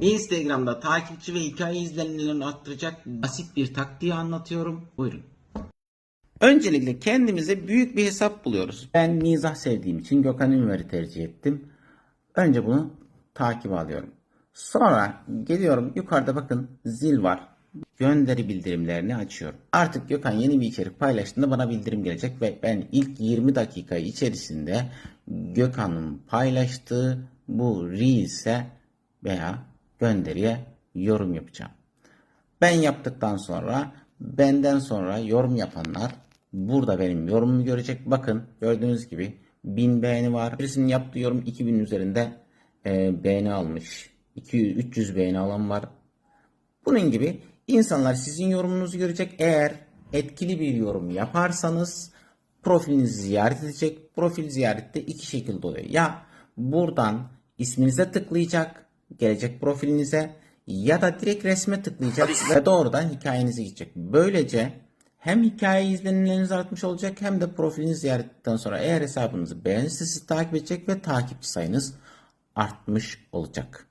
Instagram'da takipçi ve hikaye izlenimlerini arttıracak basit bir taktiği anlatıyorum. Buyurun. Öncelikle kendimize büyük bir hesap buluyoruz. Ben mizah sevdiğim için Gökhan Ünver'i tercih ettim. Önce bunu takip alıyorum. Sonra geliyorum yukarıda bakın zil var. Gönderi bildirimlerini açıyorum. Artık Gökhan yeni bir içerik paylaştığında bana bildirim gelecek ve ben ilk 20 dakika içerisinde Gökhan'ın paylaştığı bu Reels'e veya gönderiye yorum yapacağım. Ben yaptıktan sonra benden sonra yorum yapanlar burada benim yorumumu görecek. Bakın gördüğünüz gibi 1000 beğeni var. Birisinin yaptığı yorum 2000 üzerinde e, beğeni almış. 200 300 beğeni alan var. Bunun gibi insanlar sizin yorumunuzu görecek. Eğer etkili bir yorum yaparsanız profilinizi ziyaret edecek. Profil ziyarette iki şekilde oluyor. Ya buradan isminize tıklayacak, gelecek profilinize ya da direkt resme tıklayacak ve doğrudan hikayenize gidecek. Böylece hem hikaye izlenimleriniz artmış olacak hem de profilinizi ziyaret ettikten sonra eğer hesabınızı beğenirse sizi takip edecek ve takipçi sayınız artmış olacak.